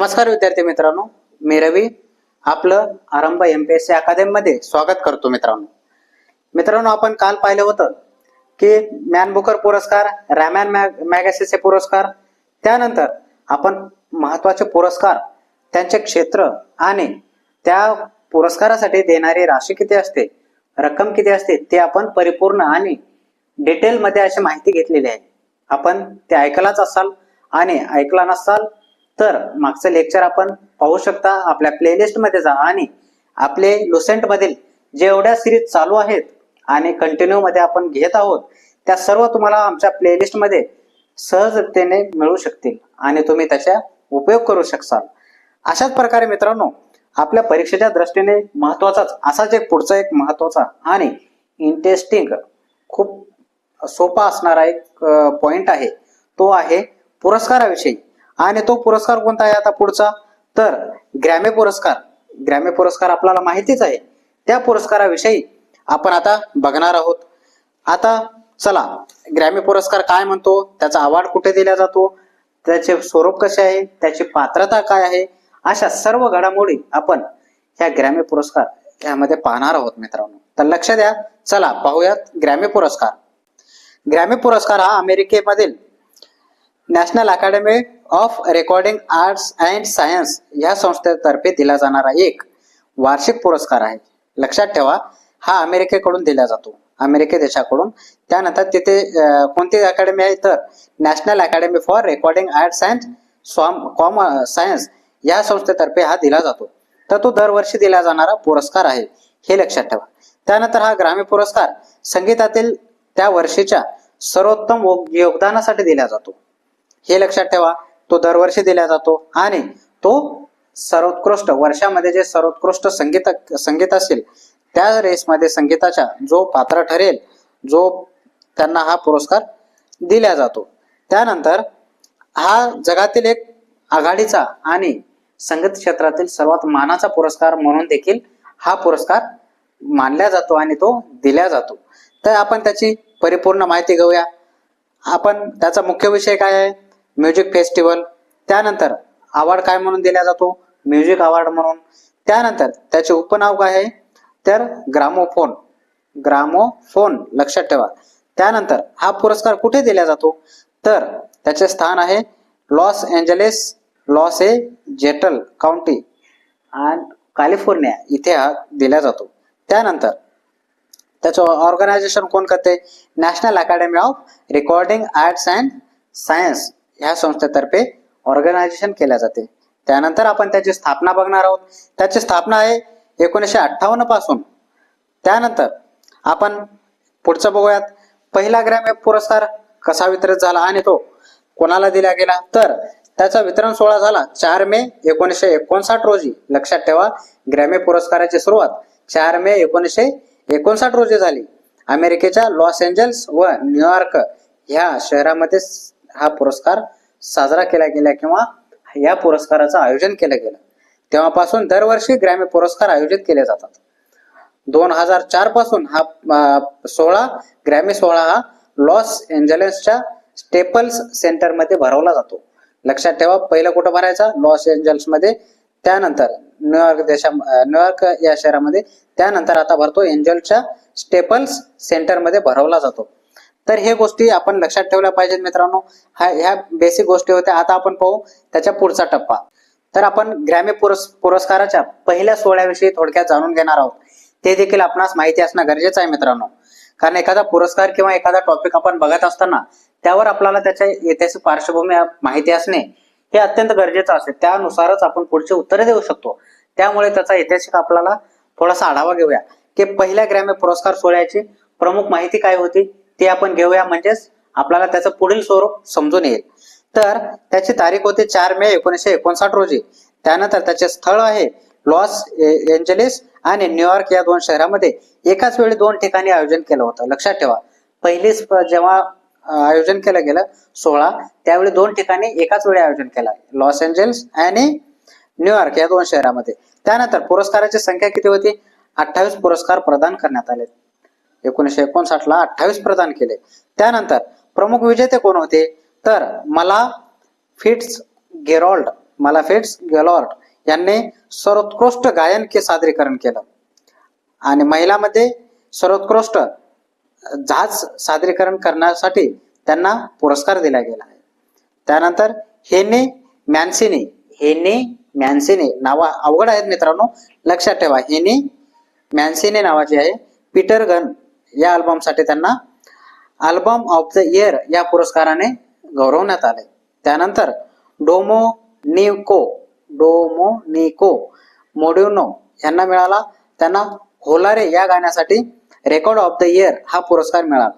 नमस्कार विद्यार्थी मित्रांनो मी रवी आपलं Aarambh M P S C academy मध्ये स्वागत करतो मित्रांनो. मित्रांनो आपण काल पाहिलं होतं की मॅन बुकर पुरस्कार रॅमॅन मॅग मॅगॅसेचे पुरस्कार त्यानंतर आपण महत्त्वाचे पुरस्कार त्यांचे क्षेत्र आणि त्या पुरस्कारासाठी देणारी राशी किती असते रक्कम किती असते ते आपण परिपूर्ण आणि डिटेलमध्ये अशी माहिती घेतलेली आहे. आपण ते ऐकलाच असाल आणि ऐकला नसाल तर मागचं लेक्चर आपण पाहू शकता आपल्या प्लेलिस्टमध्ये जा आणि आपले लुसेंट मधील जेवढ्या सिरीज चालू आहेत आणि कंटिन्यू मध्ये आपण घेत आहोत त्या सर्व तुम्हाला आमच्या प्लेलिस्टमध्ये सहजतेने मिळू शकतील आणि तुम्ही त्याचा उपयोग करू शकाल अशाच प्रकारे मित्रांनो आपल्या परीक्षेच्या दृष्टीने महत्वाचाच असाच एक पुढचा एक महत्त्वाचा आणि इंटरेस्टिंग खूप सोपा असणारा एक पॉइंट आहे. तो आहे पुरस्काराविषयी. आणि तो पुरस्कार कोणता आहे आता पुढचा? तर ग्रॅमे पुरस्कार. ग्रॅमे पुरस्कार आपल्याला माहितीच आहे. त्या पुरस्काराविषयी आपण आता बघणार आहोत. आता चला ग्रॅमी पुरस्कार काय म्हणतो? त्याचा अवॉर्ड कुठे दिला जातो? त्याचे स्वरूप कसे आहे? त्याची पात्रता काय आहे? अशा सर्व घडामोडी आपण ह्या ग्रॅमी पुरस्कार यामध्ये पाहणार आहोत मित्रांनो. तर लक्ष द्या. चला पाहूयात ग्रॅमी पुरस्कार. ग्रॅमी पुरस्कार हा अमेरिकेमधील national academy of recording arts and science या संस्थेतर्फे दिला जाणारा एक वार्षिक पुरस्कार आहे. लक्षात ठेवा हा अमेरिकेकडून दिला जातो. अमेरिके देशाकडून. त्यानंतर तिथे कोणती अकॅडमी आहे तर national academy for recording arts and स्वाम कॉम सायन्स या संस्थेतर्फे हा दिला जातो. तर तो दरवर्षी दिला जाणारा पुरस्कार आहे हे लक्षात ठेवा. त्यानंतर हा ग्रामी पुरस्कार संगीतातील त्या वर्षीच्या सर्वोत्तम योग- योगदानासाठी दिला जातो. हे लक्षात ठेवा तो दरवर्षी दिला जातो आणि तो सर्वोत्कृष्ट वर्षामध्ये जे सर्वोत्कृष्ट संगीत संगीत असेल त्या रेसमध्ये संगीताचा जो पात्र ठरेल जो त्यांना हा पुरस्कार दिला जातो. त्यानंतर हा जगातील एक आघाडीचा आणि संगीत क्षेत्रातील सर्वात मानाचा पुरस्कार म्हणून देखील हा पुरस्कार मानला जातो आणि तो दिला जातो. तर आपण त्याची परिपूर्ण माहिती घेऊया. आपण त्याचा मुख्य विषय काय आहे? म्युझिक फेस्टिवल त्यानंतर अवॉर्ड काय म्हणून दिला जातो? म्युझिक अवॉर्ड म्हणून. त्यानंतर त्याचे उपनाव काय आहे? तर ग्रामोफोन. ग्रामोफोन लक्षात ठेवा. त्यानंतर हा पुरस्कार कुठे दिला जातो? तर त्याचे स्थान आहे लॉस एंजलिस लॉस ए जेटल काउंटी आणि कॅलिफोर्निया. इथे हा दिला जातो. त्यानंतर त्याचं ऑर्गनायझेशन कोण करते? National academy of recording arts and science. ह्या संस्थेतर्फे ऑर्गनायझेशन केल्या जाते. त्यानंतर आपण त्याची स्थापना बघणार आहोत. त्याची स्थापना आहे एकोणीसशे अठ्ठावन्नपासून. त्यानंतर आपण पुढचं बघूयात. पहिला ग्रॅमे पुरस्कार कसा वितरित झाला आणि तो कोणाला दिला गेला? तर त्याचा वितरण सोहळा झाला चार मे एकोणीसशे एकोणसाठ रोजी. लक्षात ठेवा ग्रॅमी पुरस्काराची सुरुवात चार मे एकोणीसशे एकोणसाठ रोजी झाली. अमेरिकेच्या लॉस एंजल्स व न्यूयॉर्क ह्या शहरामध्ये हा पुरस्कार साजरा केला गेला किंवा या पुरस्काराचं आयोजन केलं गेलं. तेव्हापासून दरवर्षी ग्रॅमी पुरस्कार आयोजित केले जातात. दोन हजार चारपासून हा सोहळा ग्रॅमी सोहळा हा लॉस एंजलसच्या स्टेपल्स सेंटरमध्ये भरवला जातो. लक्षात ठेवा पहिलं कुठं भरायचा? लॉस एंजल्समध्ये त्यानंतर न्यूयॉर्क देशा न्यूयॉर्क या शहरामध्ये. त्यानंतर आता भरतो एंजलच्या स्टेपल्स सेंटरमध्ये भरवला जातो. तर हे गोष्टी आपण लक्षात ठेवल्या पाहिजेत मित्रांनो. हा ह्या बेसिक गोष्टी होत्या. आता आपण पाहू त्याच्या पुढचा टप्पा. तर आपण ग्रॅमी पुरस् पुरस्काराच्या पहिल्या सोहळ्याविषयी थोडक्यात जाणून घेणार आहोत. ते देखील आपणास माहिती असणं गरजेचं आहे मित्रांनो. कारण एखादा पुरस्कार किंवा एखादा टॉपिक आपण बघत असताना त्यावर आपल्याला त्याच्या ऐतिहासिक पार्श्वभूमी माहिती असणे हे अत्यंत गरजेचं असेल त्यानुसारच आपण पुढची उत्तरे देऊ शकतो. त्यामुळे त्याचा ऐतिहासिक आपल्याला थोडासा आढावा घेऊया. की पहिल्या ग्रॅमी पुरस्कार सोहळ्याची प्रमुख माहिती काय होती? ते आपण घेऊया म्हणजेच आपल्याला त्याचं पुढील स्वरूप समजून येईल. तर त्याची तारीख होती चार मे एकोणीसशे एकोणसाठ रोजी. त्यानंतर त्याचे स्थळ आहे लॉस एंजलिस आणि न्यूयॉर्क या दोन शहरामध्ये एकाच वेळी दोन ठिकाणी आयोजन केलं होतं. लक्षात ठेवा. पहिली जेव्हा आयोजन केलं गेलं सोळा त्यावेळी दोन ठिकाणी एकाच वेळी आयोजन केलं. लॉस एंजल्स आणि न्यूयॉर्क या दोन शहरामध्ये. त्यानंतर पुरस्काराची संख्या किती होती? अठ्ठावीस पुरस्कार प्रदान करण्यात आले. एकोणीसशे एकोणसाठला अठ्ठावीस प्रदान केले. त्यानंतर प्रमुख विजेते कोण होते? तर मला फिट्स गेरॉल्ड मला फिट्स गेलॉर्ड यांनी सर्वोत्कृष्ट गायन के सादरीकरण केलं. आणि महिलामध्ये सर्वोत्कृष्ट जहाज सादरीकरण करण्यासाठी त्यांना पुरस्कार दिला गेला आहे. त्यानंतर हेने मॅन्सिनी हेने मॅन्सिनी नावा अवघड आहेत मित्रांनो लक्षात ठेवा. हेने मॅन्सिनी नावाची आहे. पीटर गन या अल्बमसाठी त्यांना अल्बम ऑफ द इयर या पुरस्काराने गौरवण्यात आले. त्यानंतर डोमो निको डोमो निको मोड्युनो यांना मिळाला. त्यांना होलारे या गाण्यासाठी रेकॉर्ड ऑफ द इयर हा पुरस्कार मिळाला.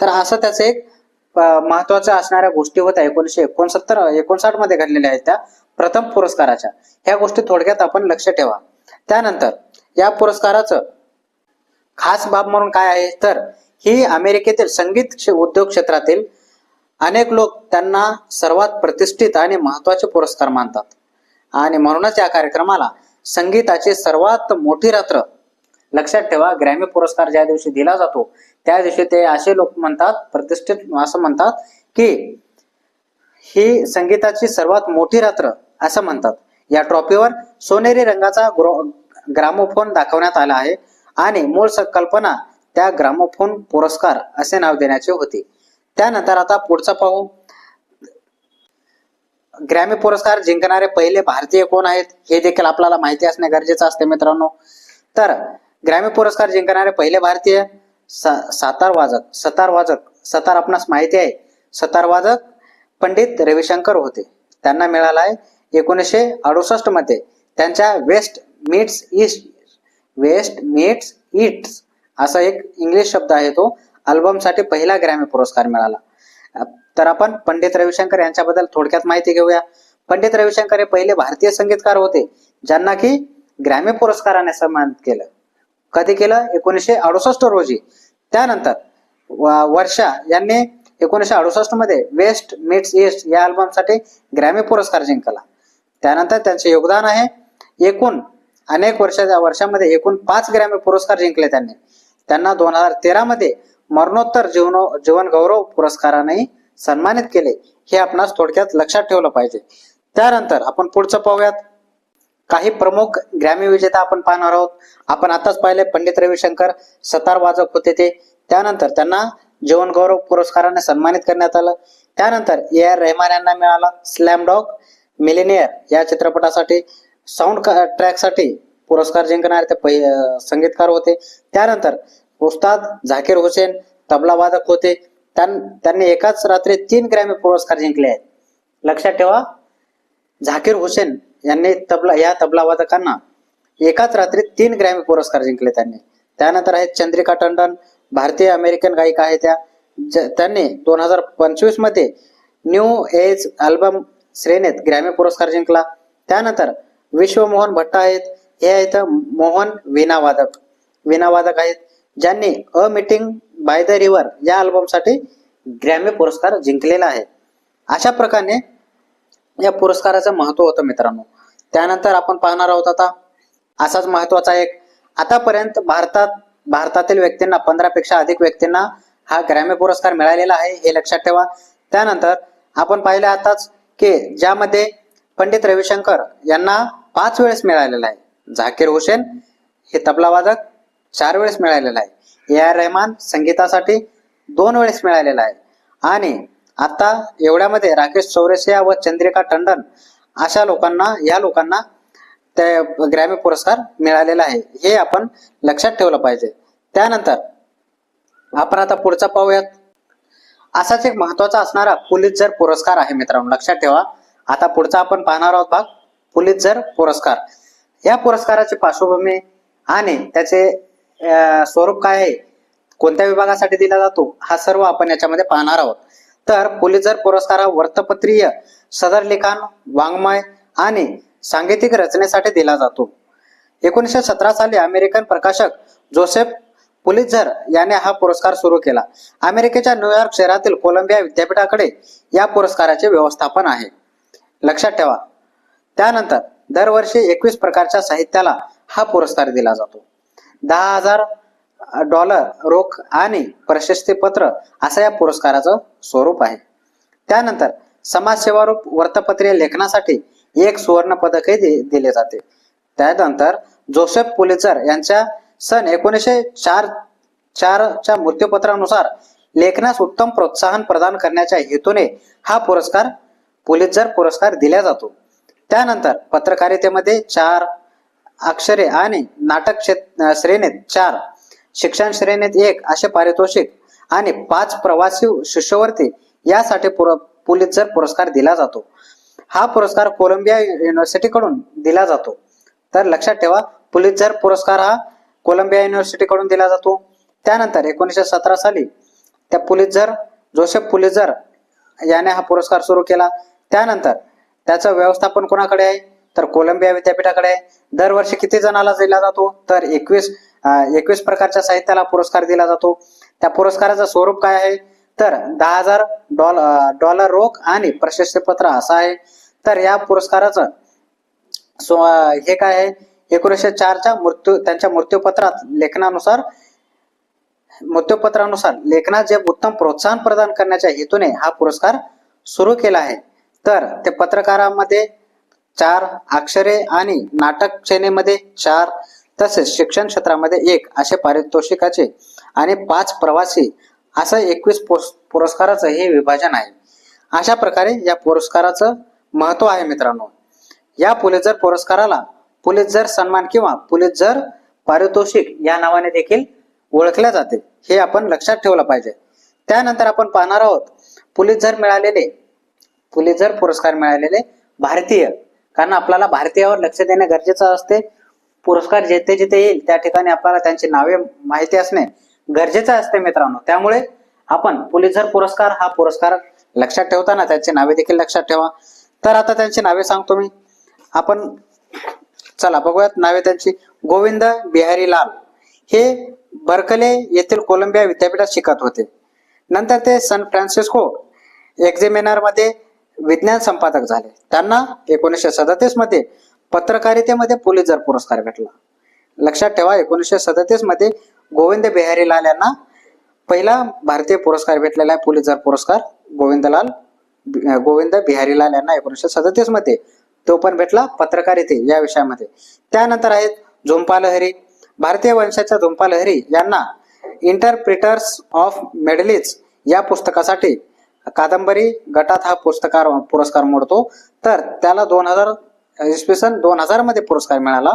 तर असं त्याचं एक अं, महत्त्वाच्या असणाऱ्या गोष्टी होत्या एकोणीशे एकोणसत्तर एकोणसाठमध्ये घडलेल्या आहेत त्या प्रथम पुरस्काराच्या. ह्या गोष्टी थोडक्यात आपण लक्ष ठेवा. त्यानंतर या पुरस्काराचं खास बाब म्हणून काय आहे? तर ही अमेरिकेतील संगीत उद्योग क्षेत्रातील अनेक लोक त्यांना सर्वात प्रतिष्ठित आणि महत्त्वाचे पुरस्कार मानतात. आणि म्हणूनच या कार्यक्रमाला संगीताची सर्वात मोठी रात्र लक्षात ठेवा ग्रॅमी पुरस्कार ज्या दिवशी दिला जातो त्या दिवशी ते असे लोक म्हणतात प्रतिष्ठित असं म्हणतात की ही संगीताची सर्वात मोठी रात्र असं म्हणतात. या ट्रॉफीवर सोनेरी रंगाचा ग्रामोफोन दाखवण्यात आला आहे. आणि मूळ संकल्पना त्या ग्रामोफोन पुरस्कार असे नाव देण्याचे होते. त्यानंतर आता पुढचा पाहू. ग्रॅमी पुरस्कार जिंकणारे पहिले भारतीय कोण आहेत हे देखील आपल्याला माहिती असणे गरजेचं असते मित्रांनो. तर ग्रॅमी पुरस्कार जिंकणारे पहिले भारतीय सा- सातार वाजक सतार वाजक सतार आपणास माहिती आहे. सतार वाजक पंडित रविशंकर होते. त्यांना मिळाला आहे एकोणीसशे अडुसष्टमध्ये. त्यांच्या west meets east west meets its असा एक इंग्लिश शब्द आहे तो. अल्बमसाठी पहिला ग्रॅमी पुरस्कार मिळाला. तर आपण पंडित रविशंकर यांच्याबद्दल थोडक्यात माहिती घेऊया. पंडित रविशंकर हे पहिले भारतीय संगीतकार होते ज्यांना की ग्रॅमी पुरस्काराने सन्मानित केलं. कधी केलं? एकोणीसशे अडुसष्ट रोजी. त्यानंतर वर्षा यांनी एकोणीसशे अडुसष्टमध्ये वेस्ट मिट्स ईस्ट या अल्बमसाठी ग्रॅमी पुरस्कार जिंकला. त्यानंतर त्यांचे योगदान आहे. एकूण अनेक वर्षाच्या वर्षामध्ये एकूण पाच ग्रॅमी पुरस्कार जिंकले त्यांनी. त्यांना दोन हजार तेरा मध्ये मरणोत्तर जीवन जीवन गौरव पुरस्काराने सन्मानित केले. हे आपणास थोडक्यात लक्षात ठेवलं पाहिजे. त्यानंतर आपण पुढचं पाहूयात. काही प्रमुख ग्रॅमी विजेता आपण पाहणार आहोत. आपण आताच पाहिले पंडित रविशंकर सतार वाजक होते ते. त्यानंतर त्यांना जीवन गौरव पुरस्काराने सन्मानित करण्यात आलं. त्यानंतर ए आर रेहमान यांना मिळाला. स्लॅम डॉग मिलेनियर या चित्रपटासाठी. साऊंड ट्रॅकसाठी पुरस्कार जिंकणारे ते पहि संगीतकार होते. त्यानंतर उस्ताद झाकीर हुसेन तबला वादक होते. त्यांनी एकाच रात्री तीन ग्रॅमी पुरस्कार जिंकले आहेत. लक्षात ठेवा झाकीर हुसेन यांनी तबला या तबला वादकांना एकाच रात्री तीन ग्रॅमी पुरस्कार जिंकले त्यांनी. त्यानंतर आहेत चंद्रिका टंडन भारतीय अमेरिकन गायिका आहे त्या. ज- त्यांनी दोन हजार पंचवीसमध्ये न्यू एज अल्बम श्रेणीत ग्रॅमी पुरस्कार जिंकला. त्यानंतर विश्वमोहन भट्ट आहेत हे आहेत मोहन विनावादक. विनावादक आहेत. ज्यांनी a meeting by the river या अल्बमसाठी ग्रॅमी पुरस्कार जिंकलेला आहे. अशा प्रकारे या पुरस्काराचं महत्त्व होतं मित्रांनो. त्यानंतर आपण पाहणार आहोत आता. असाच महत्त्वाचा एक आतापर्यंत भारतात भारतातील व्यक्तींना पंधरा पेक्षा अधिक व्यक्तींना हा ग्रॅमी पुरस्कार मिळालेला आहे हे लक्षात ठेवा. त्यानंतर आपण पाहिले आताच की ज्यामध्ये पंडित रविशंकर यांना पाच वेळेस मिळालेला आहे. झाकीर हुसेन हे तबला वादक चार वेळेस मिळालेला आहे. ए आर रहमान संगीतासाठी दोन वेळेस मिळालेला आहे. आणि आता एवढ्यामध्ये राकेश चौरसिया व चंद्रिका टंडन अशा लोकांना या लोकांना ते ग्रॅमी पुरस्कार मिळालेला आहे. हे आपण लक्षात ठेवलं पाहिजे. त्यानंतर आपण आता पुढचा पाहूयात. असाच एक महत्त्वाचा असणारा पुलिस जर पुरस्कार आहे मित्रांनो लक्षात ठेवा. आता पुढचा आपण पाहणार आहोत भाग पुलितझर पुरस्कार. या पुरस्काराची पार्श्वभूमी आणि त्याचे स्वरूप काय आहे कोणत्या विभागासाठी दिला जातो हा सर्व आपण याच्यामध्ये पाहणार आहोत. तर पुलितझर पुरस्कार हा वृत्तपत्रीय सदर लिखाण वाङ्मय आणि सांगीतिक रचनेसाठी दिला जातो. एकोणीसशे सतरा साली अमेरिकन प्रकाशक जोसेफ पुलितझर याने हा पुरस्कार सुरू केला. अमेरिकेच्या न्यूयॉर्क शहरातील कोलंबिया विद्यापीठाकडे या पुरस्काराचे व्यवस्थापन आहे. लक्षात ठेवा त्यानंतर दरवर्षी एकवीस प्रकारच्या साहित्याला हा पुरस्कार दिला जातो. दहा हजार डॉलर रोख आणि प्रशस्तीपत्र असं या पुरस्काराचं स्वरूप आहे. त्यानंतर समाजसेवारूप वृत्तपत्रे लेखनासाठी एक सुवर्ण पदकही दिले जाते. त्यानंतर जोसेफ पुलिचर यांच्या सन एकोणीसशे चार चारच्या मृत्यूपत्रानुसार लेखनास उत्तम प्रोत्साहन प्रदान करण्याच्या हेतूने हा पुरस्कार पुलितझर पुरस्कार दिला जातो. त्यानंतर पत्रकारितेमध्ये चार अक्षरे आणि नाटक क्षेत्र श्रेणीत चार शिक्षण श्रेणीत एक असे पारितोषिक आणि पाच प्रवासी शिष्यवृत्ती यासाठी पुर पुलितझर पुरस्कार दिला जातो. हा पुरस्कार कोलंबिया युनिव्हर्सिटीकडून दिला जातो. तर लक्षात ठेवा पुलितझर पुरस्कार हा कोलंबिया युनिव्हर्सिटीकडून दिला जातो. त्यानंतर एकोणीसशे सतरा साली त्या पुलितझर जोसेफ पुलितझर याने हा पुरस्कार सुरू केला. त्यानंतर त्याचं व्यवस्थापन कोणाकडे आहे? तर कोलंबिया विद्यापीठाकडे आहे. दरवर्षी किती जणाला दिला जातो? तर एकवीस एकवीस प्रकारच्या साहित्याला पुरस्कार दिला जातो. त्या पुरस्काराचं स्वरूप काय आहे? तर दहा हजार डॉलर डॉलर रोख आणि प्रशस्तीपत्र असं आहे. तर या पुरस्काराचं सो हे काय आहे? एकोणीसशे चारच्या मृत्यू त्यांच्या मृत्यूपत्रात लेखनानुसार मृत्यूपत्रानुसार लेखनात जे उत्तम प्रोत्साहन प्रदान करण्याच्या हेतूने हा पुरस्कार सुरू केला आहे. तर ते पत्रकारामध्ये चार अक्षरे आणि नाटक श्रेणीमध्ये चार तसेच शिक्षण क्षेत्रामध्ये एक असे पारितोषिकाचे आणि पाच प्रवासी असं एकवीस पुरस्काराचं हे विभाजन आहे. अशा प्रकारे या पुरस्काराचं महत्त्व आहे मित्रांनो. या पुलितझर पुरस्काराला पुलितझर सन्मान किंवा पुलितझर पारितोषिक या नावाने देखील ओळखल्या जाते. हे आपण लक्षात ठेवलं पाहिजे. त्यानंतर आपण पाहणार आहोत पुलितझर मिळालेले पुलितझर पुरस्कार मिळालेले भारतीय. कारण आपल्याला भारतीयावर लक्ष देणे गरजेचं असते. पुरस्कार जिथे जिथे येईल त्या ठिकाणी आपल्याला त्यांची नावे माहिती असणे गरजेचं असते मित्रांनो. त्यामुळे आपण पुलितझर पुरस्कार हा पुरस्कार लक्षात ठेवताना त्यांची नावे देखील लक्षात ठेवा. तर आता त्यांची नावे सांगतो मी. आपण चला बघूयात नावे त्यांची. गोविंद बिहारी लाल. हे बर्कले येथील कोलंबिया विद्यापीठात शिकत होते. नंतर ते सन फ्रान्सिस्को एक्झामिनरमध्ये विज्ञान संपादक झाले. त्यांना एकोणीसशे सदतीसमध्ये पत्रकारितेमध्ये पुलितझर पुरस्कार भेटला. लक्षात ठेवा एकोणीसशे सदतीसमध्ये गोविंद बिहारी लाल यांना पहिला भारतीय पुरस्कार भेटलेला आहे पुलितझर पुरस्कार. गोविंदलाल गोविंद बिहारी लाल यांना एकोणीसशे सदतीसमध्ये तो पण भेटला पत्रकारिते या विषयामध्ये. त्यानंतर आहेत झुंपा लहरी. भारतीय वंशाच्या झुंपा लहरी यांना इंटरप्रिटर्स ऑफ मेडलिज या पुस्तकासाठी कादंबरी गटात हा पुस्तकार पुरस्कार मोडतो. तर त्याला दोन हजार इसवी सन दोन हजारमध्ये पुरस्कार मिळाला.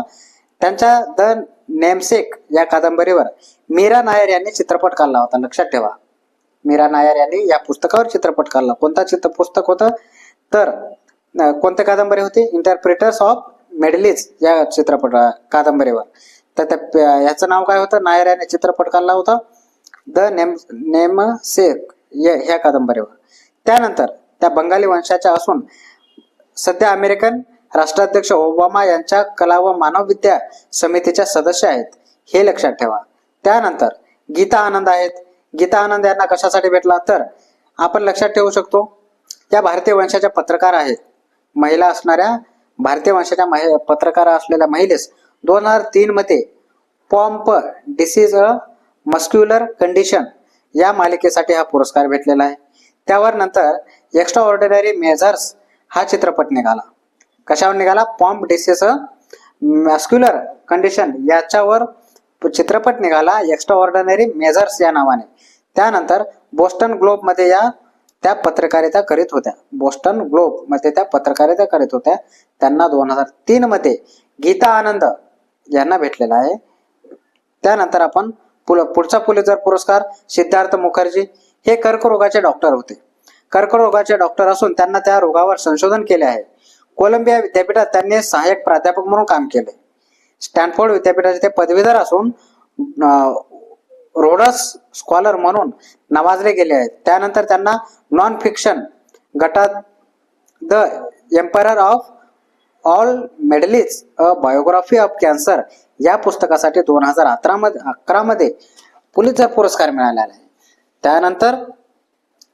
त्यांच्या द नेमसेक या कादंबरीवर मीरा नायर यांनी चित्रपट काढला होता. लक्षात ठेवा. मीरा नायर यांनी या पुस्तकावर चित्रपट काढला. कोणता चित्र पुस्तक होतं? तर कोणते कादंबरी होती? इंटरप्रिटर्स ऑफ मेडलिज या चित्रपट कादंबरीवर. तर त्या ह्याचं याचं नाव काय होतं? नायर याने चित्रपट काढला होता. द नेम नेम सेक ह्या कादंबरीवर. त्यानंतर त्या बंगाली वंशाच्या असून सध्या अमेरिकन राष्ट्राध्यक्ष ओबामा यांच्या कला व मानवविद्या समितीच्या सदस्य आहेत हे लक्षात ठेवा. त्यानंतर गीता आनंद आहेत. गीता आनंद यांना कशासाठी भेटला? तर आपण लक्षात ठेवू शकतो त्या भारतीय वंशाच्या पत्रकार आहेत. महिला असणाऱ्या भारतीय वंशाच्या महि- पत्रकार असलेल्या महिलेस दोन हजार तीन मध्ये Pompe disease a muscular condition या मालिकेसाठी हा पुरस्कार भेटलेला आहे. त्यावर नंतर एक्स्ट्रा ऑर्डिनरी मेझर्स हा चित्रपट निघाला. कशावर निघाला? पॉम्प डिसेस मॅस्क्युलर कंडिशन याच्यावर चित्रपट निघाला. एक्स्ट्रा ऑर्डिनरी मेजर्स या नावाने. त्यानंतर बोस्टन ग्लोबमध्ये या त्या पत्रकारिता करीत होत्या. बोस्टन ग्लोबमध्ये त्या पत्रकारिता करीत होत्या. त्यांना दोन हजार तीन मध्ये गीता आनंद यांना भेटलेला आहे. त्यानंतर आपण पुल पुढचा पुलेजर पुरस्कार सिद्धार्थ मुखर्जी. हे कर्करोगाचे डॉक्टर होते. कर्करोगाचे डॉक्टर असून त्यांना त्या रोगावर संशोधन केले आहे. कोलंबिया विद्यापीठात त्यांनी सहाय्यक प्राध्यापक म्हणून काम केले. स्टॅनफोर्ड विद्यापीठाचे ते पदवीधर असून रोडस स्कॉलर म्हणून नावाजले गेले आहेत. त्यानंतर त्यांना नॉन फिक्शन गटात the empire of all maladies a biography of cancer या पुस्तकासाठी दोन हजार अकरा मध्ये अकरा मध्ये पुलितझर पुरस्कार मिळालेला आहे. त्यानंतर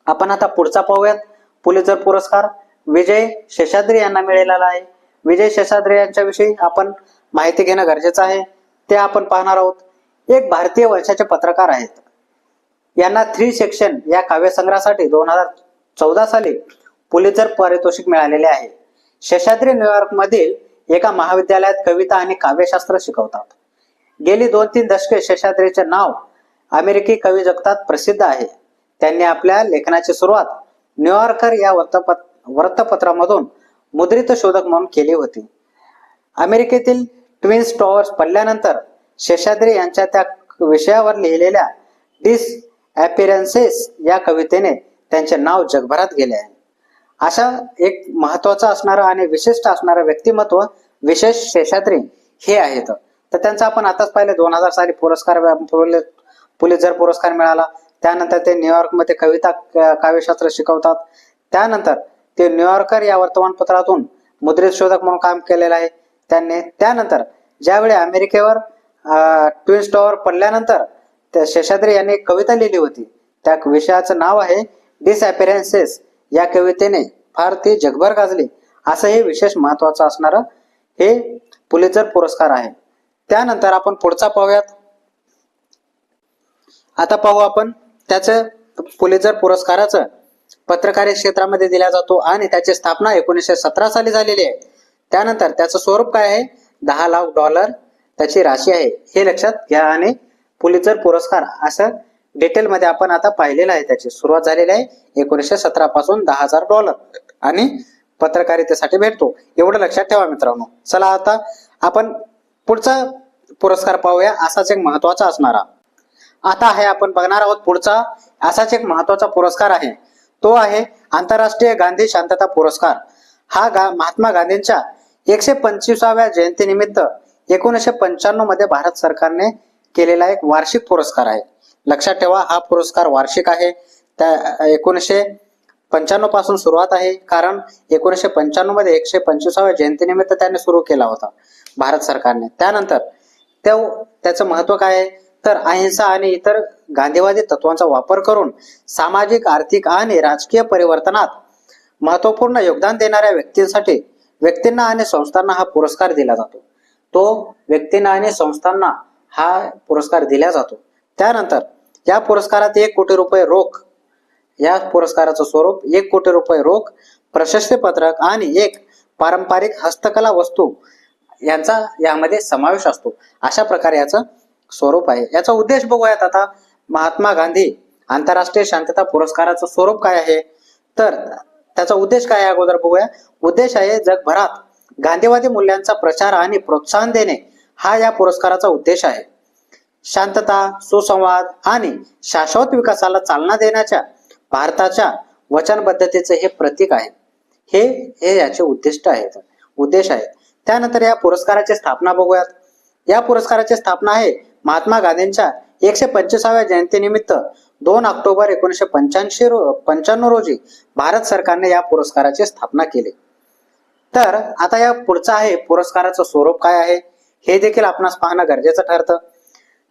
आपण आता पुढचा पाहूयात. पुलिसर पुरस्कार विजय शेषाद्री यांना मिळालेला आहे. विजय शेषाद्री यांच्याविषयी आपण माहिती घेणं गरजेचं आहे. ते आपण पाहणार आहोत. एक भारतीय वंशाचे पत्रकार आहेत. यांना थ्री सेक्शन या काव्यसंग्रहासाठी दोन हजार चौदा साली पुलितझर पारितोषिक मिळालेले आहे. शेषाद्री न्यूयॉर्क मधील एका महाविद्यालयात कविता आणि काव्यशास्त्र शिकवतात. गेली दोन तीन दशके शेषाद्रीचे नाव अमेरिकी कवी जगतात प्रसिद्ध आहे. त्यांनी आपल्या लेखनाची सुरुवात न्यूयॉर्कर या वृत्तपत्र वृत्तपत्रामधून मुद्रित शोधक म्हणून केली होती. अमेरिकेतील ट्विन्स टॉवर्स पडल्यानंतर शेषाद्री यांच्या त्या विषयावर लिहिलेल्या डिस अपिरन्सेस या कवितेने त्यांचे नाव जगभरात गेले आहे. अशा एक महत्वाचं असणारं आणि विशिष्ट असणारं व्यक्तिमत्व विशेष शेषाद्री हे आहेत. तर त्यांचा आपण आताच पाहिलं दोन हजार साली पुरस्कार पुलिझर पुरस्कार मिळाला. त्यानंतर ते न्यूयॉर्कमध्ये कविता काव्यशास्त्र शिकवतात. त्यानंतर ते न्यूयॉर्कर या वर्तमानपत्रातून मुद्रित शोधक म्हणून काम केलेलं आहे. त्यांनी त्यानंतर ज्यावेळी अमेरिकेवर ट्विन स्टॉवर पडल्यानंतर त्या शेषाद्री यांनी एक कविता लिहिली होती. त्या विषयाचं नाव आहे डिसअपिरन्सेस या कवितेने फार ती जगभर गाजली. असं हे विशेष महत्वाचं असणारं हे पुलेचर पुरस्कार आहे. त्यानंतर आपण पुढचा पाहूयात. आता पाहू आपण त्याचं पुलिझर पुरस्काराचं पत्रकारी क्षेत्रामध्ये दिला जातो आणि त्याची स्थापना एकोणीसशे सतरा साली झालेली आहे. त्यानंतर त्याचं स्वरूप काय आहे? दहा लाख डॉलर त्याची राशी आहे. हे लक्षात घ्या आणि पुलिचर पुरस्कार असं डिटेल मध्ये आपण आता पाहिलेलं आहे त्याची. सुरुवात झालेली आहे एकोणीसशे सतरा पासून दहा हजार डॉलर आणि पत्रकारितेसाठी भेटतो. एवढं लक्षात ठेवा मित्रांनो. चला आता आपण पुढचा पुरस्कार पाहूया. असाच एक महत्त्वाचा असणारा. आता आहे आपण बघणार आहोत पुढचा. असाच एक महत्त्वाचा पुरस्कार आहे. तो आहे आंतरराष्ट्रीय गांधी शांतता पुरस्कार. हा गा महात्मा गांधींच्या एकशे पंचवीसाव्या जयंतीनिमित्त एकोणीसशे पंच्याण्णवमध्ये भारत सरकारने केलेला एक वार्षिक पुरस्कार आहे. लक्षात ठेवा हा पुरस्कार वार्षिक आहे. त्या एकोणीसशे पंच्याण्णवपासून सुरुवात आहे. कारण एकोणीसशे पंच्याण्णवमध्ये एकशे पंचवीसाव्या जयंतीनिमित्त त्याने सुरू केला होता भारत सरकारने. त्यानंतर त्या त्याचं महत्त्व काय आहे? तर अहिंसा आणि इतर गांधीवादी तत्वांचा वापर करून सामाजिक आर्थिक आणि राजकीय परिवर्तनात महत्त्वपूर्ण योगदान देणाऱ्या व्यक्तींसाठी व्यक्तींना आणि संस्थांना हा पुरस्कार दिला जातो. तो व्यक्तींना आणि संस्थांना हा पुरस्कार दिला जातो. त्यानंतर या पुरस्कारात एक कोटी रुपये रोख या पुरस्काराचं स्वरूप एक कोटी रुपये रोख प्रशस्ती पत्रक आणि एक पारंपरिक हस्तकला वस्तू यांचा यामध्ये समावेश असतो. अशा प्रकारे याचं स्वरूप आहे. याचा उद्देश बघूयात आता. महात्मा गांधी आंतरराष्ट्रीय शांतता पुरस्काराचं स्वरूप काय आहे? तर त्याचा उद्देश काय आहे अगोदर बघूया. उद्देश आहे जगभरात गांधीवादी मूल्यांचा प्रचार आणि प्रोत्साहन देणे. हा या पुरस्काराचा उद्देश आहे. शांतता सुसंवाद आणि शाश्वत विकासाला चालना देण्याच्या भारताच्या वचनबद्धतेचे हे प्रतीक आहे. हे हे याचे उद्दिष्ट आहेत उद्देश आहेत. त्यानंतर या पुरस्काराची स्थापना बघूयात. या पुरस्काराची स्थापना आहे महात्मा गांधींच्या एकशे पंचवीसाव्या जयंतीनिमित्त दोन ऑक्टोबर एकोणीसशे पंच्याऐंशी रो पंच्याण्णव रोजी भारत सरकारने या पुरस्काराची स्थापना केली. तर आता या पुढचं आहे पुरस्काराचं स्वरूप काय आहे? हे देखील आपणास पाहणं गरजेचं ठरतं.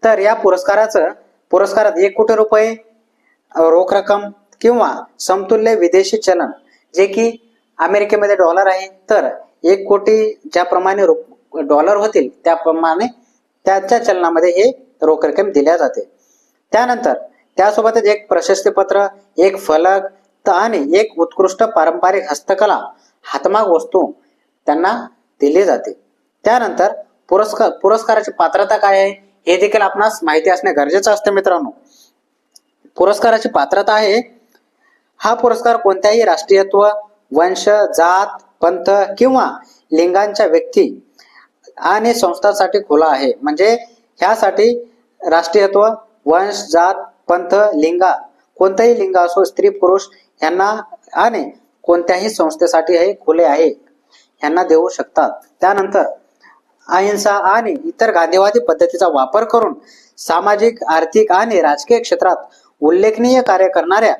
तर या पुरस्काराचं पुरस्कारात एक कोटी रुपये रोख रक्कम किंवा समतुल्य विदेशी चलन जे की अमेरिकेमध्ये डॉलर आहे तर एक कोटी ज्याप्रमाणे रु- डॉलर होतील त्याप्रमाणे त्याच्या चलनामध्ये हे रोख रक्कम दिल्या जाते. त्यानंतर त्यासोबतच एक प्रशस्तीपत्र एक फलक आणि एक उत्कृष्ट पारंपरिक हस्तकला हातमाग वस्तू त्यांना दिली जाते. त्यानंतर पुरस्कार पुरस्काराची पात्रता काय आहे? हे देखील आपणास माहिती असणे गरजेचं असते मित्रांनो. पुरस्काराची पात्रता आहे. हा पुरस्कार कोणत्याही राष्ट्रीयत्व वंश जात पंथ किंवा लिंगांच्या व्यक्ती आणि संस्थांसाठी खुला आहे. म्हणजे ह्यासाठी राष्ट्रीयत्व वंश जात पंथ लिंगा कोणताही लिंग असो स्त्री पुरुष यांना आणि कोणत्याही संस्थेसाठी हे खुले आहे. यांना देऊ शकतात. त्यानंतर अहिंसा आणि इतर गांधीवादी पद्धतीचा वापर करून सामाजिक आर्थिक आणि राजकीय क्षेत्रात उल्लेखनीय कार्य करणाऱ्या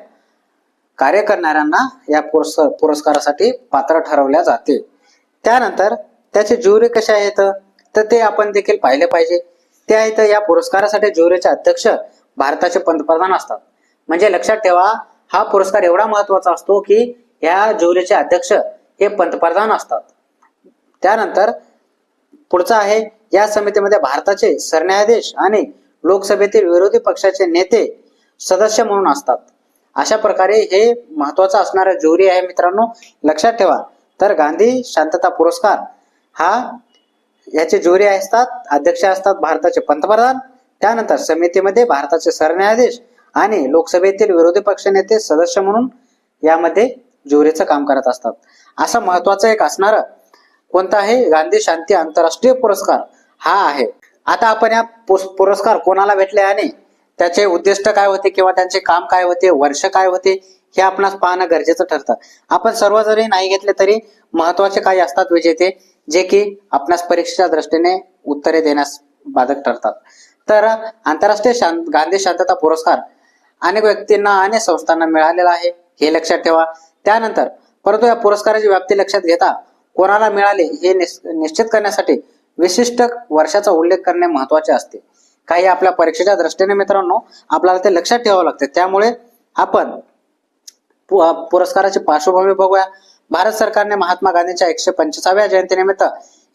कार्य करणाऱ्यांना या पुरस् पुरस्कारासाठी पात्र ठरवल्या जाते त्यानंतर त्याचे ज्युरी कसे आहेत तर ते आपण देखील पाहिले पाहिजे. ते आहेत या पुरस्कारासाठी ज्युरीचे अध्यक्ष भारताचे पंतप्रधान असतात. म्हणजे लक्षात ठेवा हा पुरस्कार एवढा महत्त्वाचा असतो की या ज्युरीचे अध्यक्ष हे पंतप्रधान असतात. त्यानंतर पुढचा आहे या समितीमध्ये भारताचे सरन्यायाधीश आणि लोकसभेतील विरोधी पक्षाचे नेते सदस्य म्हणून असतात. अशा प्रकारे हे महत्वाचं असणारं ज्युरी आहे मित्रांनो लक्षात ठेवा. तर गांधी शांतता पुरस्कार हा याचे ज्युरी असतात अध्यक्ष असतात भारताचे पंतप्रधान. त्यानंतर समितीमध्ये भारताचे सरन्यायाधीश आणि लोकसभेतील विरोधी पक्ष नेते सदस्य म्हणून यामध्ये ज्युरीचं काम करत असतात. असं महत्वाचं एक असणारं कोणता आहे? गांधी शांती आंतरराष्ट्रीय पुरस्कार. हा आहे. आता आपण या पुरस्कार कोणाला भेटले आणि त्याचे उद्दिष्ट काय होते किंवा त्यांचे काम काय होते वर्ष काय होते हे आपणास पाहणं गरजेचं ठरतं. आपण सर्व जरी नाही घेतले तरी महत्त्वाचे काही असतात विजेते जे की आपणास परीक्षेच्या दृष्टीने उत्तरे देण्यास बाधक ठरतात. तर आंतरराष्ट्रीय शांत गांधी शांतता पुरस्कार अनेक व्यक्तींना अनेक संस्थांना मिळालेला आहे. हे लक्षात ठेवा. त्यानंतर परंतु या पुरस्काराची व्याप्ती लक्षात घेता कोणाला मिळाले हे निस- निश्चित करण्यासाठी विशिष्ट वर्षाचा उल्लेख करणे महत्त्वाचे असते. काही आपल्या परीक्षेच्या दृष्टीने मित्रांनो आपल्याला ते लक्षात ठेवावं लागते. त्यामुळे आपण पुरस्काराची पार्श्वभूमी बघूया. भारत सरकारने महात्मा गांधींच्या एकशे पंचवीसाव्या जयंतीनिमित्त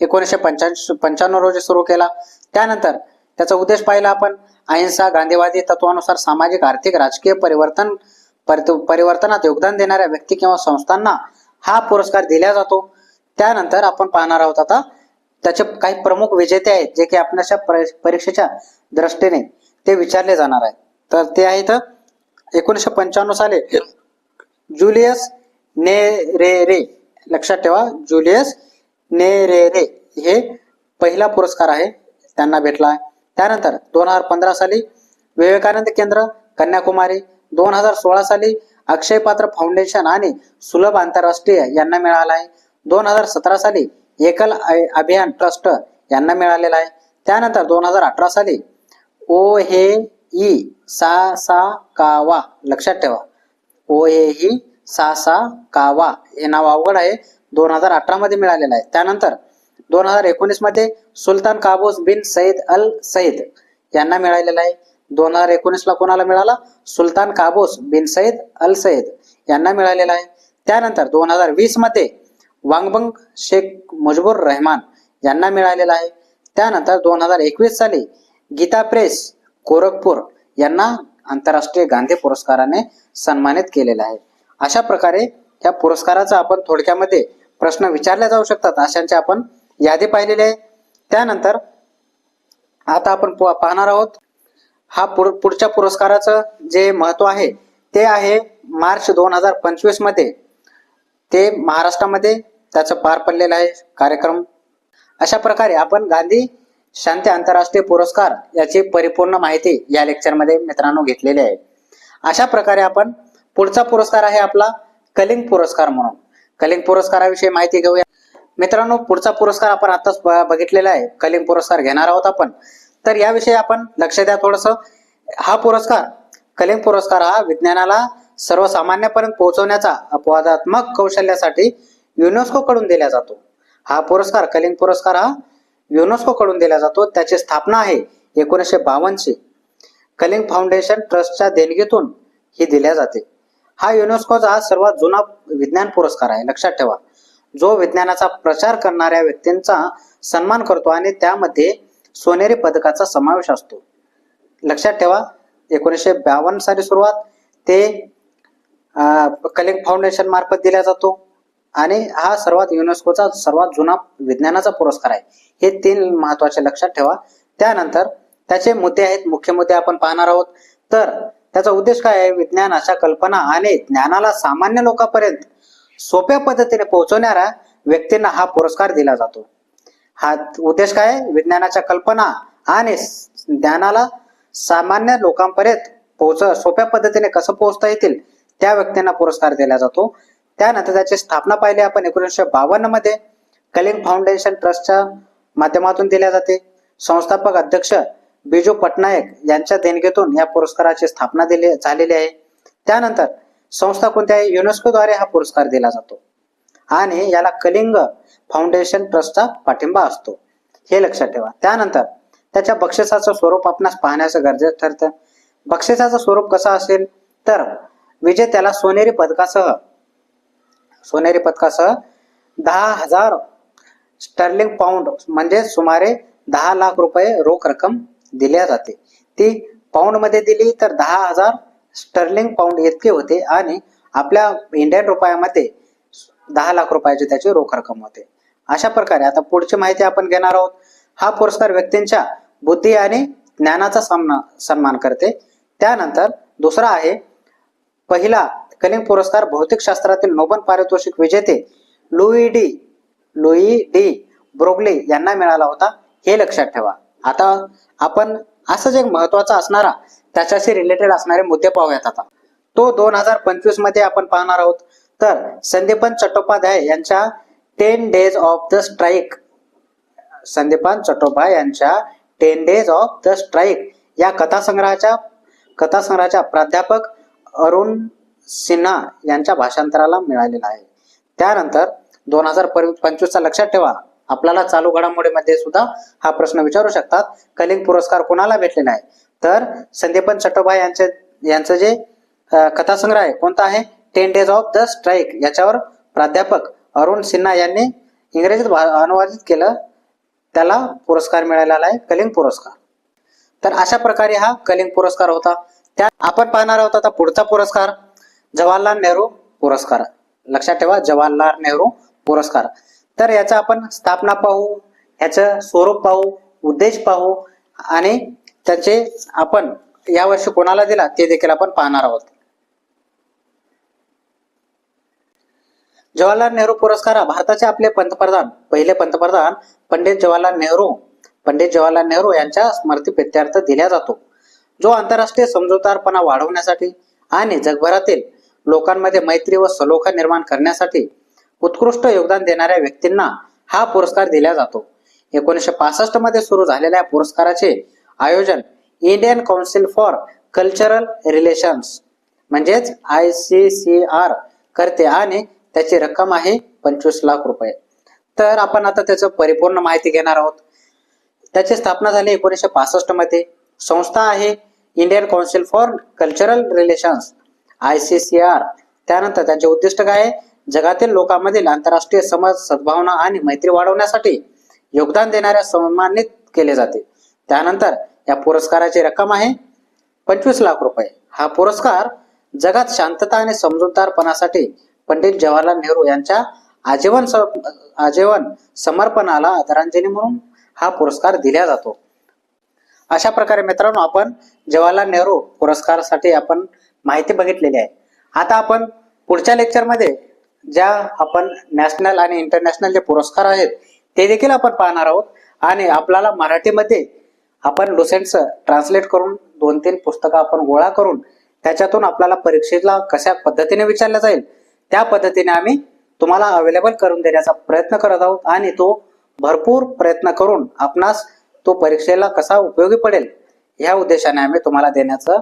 एकोणीसशे पंच्याऐंशी पंच्याण्णव रोजी सुरू केला. त्यानंतर त्याचा उद्देश पाहिला आपण. अहिंसा गांधीवादी तत्वानुसार सामाजिक आर्थिक राजकीय परिवर्तन परिवर्तनात योगदान देणाऱ्या व्यक्ती किंवा संस्थांना हा पुरस्कार दिला जातो. त्यानंतर आपण पाहणार आहोत आता त्याचे काही प्रमुख विजेते आहेत जे की आपल्याच्या परीक्षेच्या दृष्टीने ते विचारले जाणार आहेत. तर ते आहेत एकोणीसशे पंच्याण्णव साली जुलियस नेरेरे. लक्षात ठेवा जुलियस नेरेरे हे पहिला पुरस्कार आहे त्यांना भेटला आहे. त्यानंतर दोन हजार पंधरा साली विवेकानंद केंद्र कन्याकुमारी. दोन हजार सोळा साली अक्षय पात्र फाउंडेशन आणि सुलभ आंतरराष्ट्रीय यांना मिळाला आहे. दोन हजार सतरा साली एकल अभियान ट्रस्ट यांना मिळालेला आहे. त्यानंतर दोन हजार अठरा साली ओ हे ई सा सा कावा लक्षात ठेवा. ओ हे ही सा सा कावा हे नाव अवघड आहे. दोन हजार अठरा मध्ये मिळालेलं आहे. त्यानंतर दोन हजार एकोणीसमध्ये Sultan Qaboos bin Said al Said यांना मिळालेला आहे. दोन हजार एकोणीस ला कोणाला मिळाला? Sultan Qaboos bin Said al Said यांना मिळालेला आहे. त्यानंतर दोन हजार वीसमध्ये वांगबंग शेख मजबूर रहमान यांना मिळालेला आहे. त्यानंतर दोन हजार एकवीस साली गीता प्रेस गोरखपूर यांना आंतरराष्ट्रीय गांधी पुरस्काराने सन्मानित केलेला आहे. अशा प्रकारे या पुरस्काराचा आपण थोडक्यामध्ये प्रश्न विचारले जाऊ शकतात. अशांची आपण यादी पाहिलेली आहे. त्यानंतर आता आपण प- पाहणार आहोत. हा पुढच्या पुरस्काराचं जे महत्त्व आहे ते आहे मार्च दोन हजार पंचवीसमध्ये ते महाराष्ट्रामध्ये त्याचं पार पडलेलं आहे कार्यक्रम. अशा प्रकारे आपण गांधी शांती आंतरराष्ट्रीय पुरस्कार याची परिपूर्ण माहिती या लेक्चरमध्ये मित्रांनो घेतलेली आहे. अशा प्रकारे आपण पुढचा पुरस्कार आहे आपला कलिंग पुरस्कार म्हणून. कलिंग पुरस्काराविषयी माहिती घेऊया. मित्रांनो पुढचा पुरस्कार आपण आताच बघितलेला आहे. कलिंग पुरस्कार घेणार आहोत आपण. तर याविषयी आपण लक्ष द्या थोडस. हा पुरस्कार कलिंग पुरस्कार हा विज्ञानाला सर्वसामान्यपर्यंत पोहोचवण्याचा अपवादात्मक कौशल्यासाठी युनेस्को कडून दिला जातो. हा पुरस्कार कलिंग पुरस्कार हा युनेस्को कडून दिला जातो. त्याची स्थापना आहे एकोणीसशे बावन्नची. कलिंग फाउंडेशन ट्रस्टच्या देणगीतून ही दिल्या जाते. हा युनेस्कोचा हा सर्वात जुना विज्ञान पुरस्कार आहे. लक्षात ठेवा. जो विज्ञानाचा प्रचार करणाऱ्या व्यक्तींचा सन्मान करतो आणि त्यामध्ये सोनेरी पदकाचा समावेश असतो. लक्षात ठेवा एकोणीसशे बावन्न साली सुरुवात ते कलिंग फाउंडेशन मार्फत दिला जातो. आणि हा सर्वात युनेस्कोचा सर्वात जुना विज्ञानाचा पुरस्कार आहे. हे तीन महत्त्वाचे लक्षात ठेवा. त्यानंतर त्याचे मुद्दे आहेत मुख्य मुद्दे आपण पाहणार आहोत. तर त्याचा उद्देश काय आहे? विज्ञानाच्या कल्पना आणि ज्ञानाला सामान्य लोकांपर्यंत सोप्या पद्धतीने पोहोचवणाऱ्या व्यक्तींना हा पुरस्कार दिला जातो. हा उद्देश काय आहे? विज्ञानाच्या कल्पना आणि ज्ञानाला सामान्य लोकांपर्यंत पोहोच सोप्या पद्धतीने कसं पोहोचता येतील त्या व्यक्तींना पुरस्कार दिला जातो. त्यानंतर त्याची स्थापना पाहिली आपण एकोणीसशे बावन्नमध्ये. कलिंग फाउंडेशन ट्रस्टच्या माध्यमातून दिल्या जाते. संस्थापक अध्यक्ष बिजू पटनायक यांच्या देणगीतून या पुरस्काराची स्थापना दिली झालेली आहे. त्यानंतर संस्था कोणत्या युनेस्कोद्वारे हा पुरस्कार दिला जातो. आणि याला कलिंग फाउंडेशन ट्रस्टचा पाठिंबा असतो. हे लक्षात ठेवा. त्यानंतर त्याच्या बक्षिसाचं स्वरूप आपणास पाहण्याचं गरजेचं ठरतं. बक्षिसाचं स्वरूप कसं असेल? तर विजेत्याला सोनेरी पदकासह सोनेरी पदकासह दहा हजार स्टर्लिंग पाऊंड म्हणजे सुमारे दहा लाख रुपये रोख रक्कम दिल्या जाते. ती पाऊंडमध्ये दिली तर दहा हजार स्टर्लिंग पाऊंड इतके होते आणि आपल्या इंडियन रुपयामध्ये दहा लाख रुपयाची त्याची रोख रक्कम होते. अशा प्रकारे आता पुढची माहिती आपण घेणार आहोत. हा पुरस्कार व्यक्तींच्या बुद्धी आणि ज्ञानाचा सामना सन्मान करते. त्यानंतर दुसरा आहे पहिला कलिंग पुरस्कार भौतिक शास्त्रातील नोबल पारितोषिक विजेते Louis de Louis de Broglie यांना मिळाला होता. हे लक्षात ठेवा. आता आपण असंच एक महत्त्वाचा असणारा त्याच्याशी रिलेटेड असणारे मुद्दे पाहूयात आता. तो दोन हजार पंचवीसमध्ये आपण पाहणार आहोत. तर संदीपन चट्टोपाध्याय यांच्या ten days of the strike Sandipan Chattopadhyay यांच्या ten days of the strike या कथासंग्रहाच्या कथासंग्रहाच्या प्राध्यापक अरुण सिन्हा यांच्या भाषांतराला मिळालेला आहे. त्यानंतर दोन हजार पंचवीसचा लक्षात ठेवा. आपल्याला चालू घडामोडीमध्ये सुद्धा हा प्रश्न विचारू शकतात. कलिंग पुरस्कार कोणाला भेटलेला आहे तर संदीपन चट्टोपाध्याय यांचे यांचं जे कथासंग्रह आहे कोणता आहे? Ten days of the strike. याच्यावर प्राध्यापक अरुण सिन्हा यांनी इंग्रजीत भा- अनुवादित केलं. त्याला पुरस्कार मिळालेला आहे कलिंग पुरस्कार. तर अशा प्रकारे हा कलिंग पुरस्कार होता. त्या आपण पाहणार आहोत आता पुढचा पुरस्कार. जवाहरलाल नेहरू पुरस्कार. लक्षात ठेवा जवाहरलाल नेहरू पुरस्कार. तर याचा आपण स्थापना पाहू ह्याचं स्वरूप पाहू उद्देश पाहू आणि त्याचे आपण यावर्षी कोणाला दिला ते देखील आपण पाहणार आहोत. जवाहरलाल नेहरू पुरस्कार भारताचे आपले पंतप्रधान पहिले पंतप्रधान पंडित जवाहरलाल नेहरू पंडित जवाहरलाल नेहरू यांच्या स्मृतीप्रित्यर्थ दिला जातो. जो आंतरराष्ट्रीय समजूतदारपणा वाढवण्यासाठी आणि जगभरातील लोकांमध्ये मैत्री व सलोखा निर्माण करण्यासाठी उत्कृष्ट योगदान देणाऱ्या व्यक्तींना हा पुरस्कार दिला जातो. एकोणीसशे पासष्टमध्ये सुरू झालेल्या या पुरस्काराचे आयोजन Indian Council for Cultural Relations म्हणजेच आय सी सी आर करते आणि त्याची रक्कम आहे पंचवीस लाख रुपये. तर आपण आता त्याचं परिपूर्ण माहिती घेणार आहोत. त्याची स्थापना झाली एकोणीसशे पासष्टमध्ये. संस्था आहे Indian council for cultural relations. I C C R. त्यानंतर त्यांचे उद्दिष्ट काय आहे? जगातील लोकांमधील आंतरराष्ट्रीय समाज सद्भावना आणि मैत्री वाढवण्यासाठी योगदान देणाऱ्या सन्मानित केले जाते. त्यानंतर या पुरस्काराची रक्कम आहे पंचवीस लाख रुपये. हा पुरस्कार जगात शांतता आणि समजूतदारपणासाठी पंडित जवाहरलाल नेहरू यांच्या आजीवन आजीवन समर्पणाला आदरांजली म्हणून हा पुरस्कार दिला जातो. अशा प्रकारे मित्रांनो आपण जवाहरलाल नेहरू पुरस्कारासाठी आपण माहिती बघितलेली आहे. आता आपण पुढच्या लेक्चरमध्ये ज्या आपण नॅशनल आणि इंटरनॅशनल जे पुरस्कार आहेत ते देखील आपण पाहणार आहोत. आणि आपल्याला मराठीमध्ये आपण डोसेंटचं ट्रान्सलेट करून दोन तीन पुस्तकं आपण गोळा करून त्याच्यातून आपल्याला परीक्षेला कशा पद्धतीने विचारलं जाईल त्या पद्धतीने आम्ही तुम्हाला अवेलेबल करून देण्याचा प्रयत्न करत आहोत. आणि तो भरपूर प्रयत्न करून आपणास तो परीक्षेला कसा उपयोगी पडेल ह्या उद्देशाने आम्ही तुम्हाला देण्याचा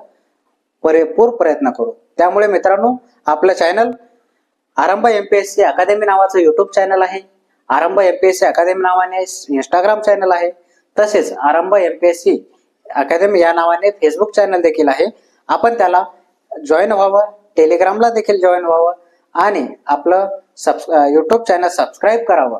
पुरेपूर प्रयत्न करू. त्यामुळे मित्रांनो आपलं channel Aarambh M P S C academy नावाचं युट्यूब चॅनल आहे. Aarambh M P S C academy नावाने इंस्टाग्राम चॅनल आहे. तसेच Aarambh M P S C academy या नावाने फेसबुक चॅनल देखील आहे. आपण त्याला जॉईन व्हावं टेलिग्रामला देखील जॉईन व्हावं आणि आपलं सब युट्यूब चॅनल सबस्क्राईब करावं.